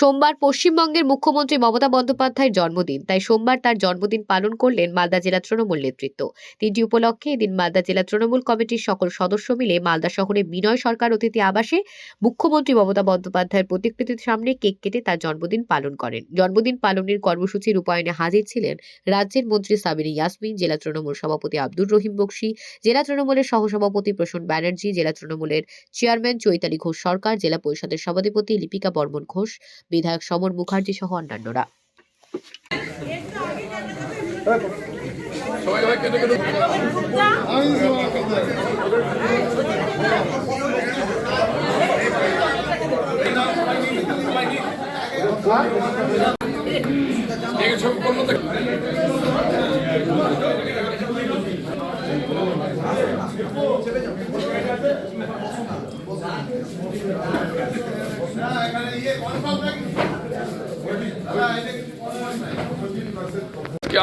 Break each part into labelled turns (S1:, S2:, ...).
S1: সোমবার পশ্চিমবঙ্গের মুখ্যমন্ত্রী মমতা বন্দ্যোপাধ্যায়ের জন্মদিন। তাই সোমবার তার জন্মদিন পালন করলেন মালদা জেলা তৃণমূল নেতৃত্ব। তিনটি উপলক্ষে এদিন মালদা জেলা তৃণমূল কমিটির সকল সদস্য মিলে মালদা শহরে বিনয় সরকার অতিথি আবাসে মুখ্যমন্ত্রী মমতা বন্দ্যোপাধ্যায়ের প্রতিকৃতির সামনে কেক কেটে তার জন্মদিন পালন করেন। জন্মদিন পালনের কর্মসূচি রূপায়ণে হাজির ছিলেন রাজ্যের মন্ত্রী সাবিনী ইয়াসমিন, জেলা তৃণমূল সভাপতি আব্দুর রহিম বক্সি, জেলা তৃণমূলের সহসভাপতি প্রসূন ব্যানার্জি, জেলা তৃণমূলের চেয়ারম্যান চৈতালি ঘোষ সরকার, জেলা পরিষদের সভাধিপতি লিপিকা বর্মন ঘোষ বিধায়ক সমর মুখার্জি সহ অন্যান্যরা।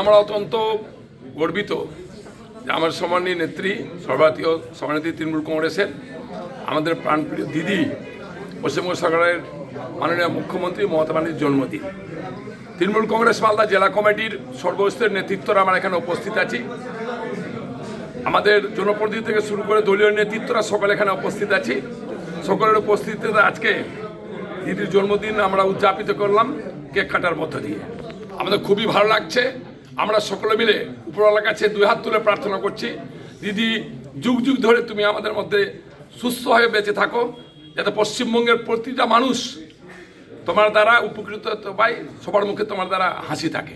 S2: আমরা অত্যন্ত গর্বিত যে আমার সম্মানীয় নেত্রী, সর্বভারতীয় সভানেত্রী তৃণমূল কংগ্রেসের আমাদের প্রাণপ্রিয় দিদি পশ্চিমবঙ্গ সরকারের মাননীয় মুখ্যমন্ত্রী মমতা ব্যানার্জির জন্মদিন। তৃণমূল কংগ্রেস মালদা জেলা কমিটির সর্বস্তরের নেতৃত্বরা আমরা এখানে উপস্থিত আছি। আমাদের জনপ্রতিনিধি থেকে শুরু করে দলীয় নেতৃত্বরা সকলে এখানে উপস্থিত আছি। সকলের উপস্থিতিতে আজকে দিদির জন্মদিন আমরা উদযাপিত করলাম কেক কাটার মধ্য দিয়ে। আমাদের খুবই ভালো লাগছে। আমরা সকলে মিলে উপরওয়ালার কাছে দুই হাত তুলে প্রার্থনা করছি, দিদি, যুগ যুগ ধরে তুমি আমাদের মধ্যে সুস্থ হয়ে বেঁচে থাকো, যাতে পশ্চিমবঙ্গের প্রতিটা মানুষ তোমার দ্বারা উপকৃত পাই সবার মুখে তোমার দ্বারা হাসি থাকে।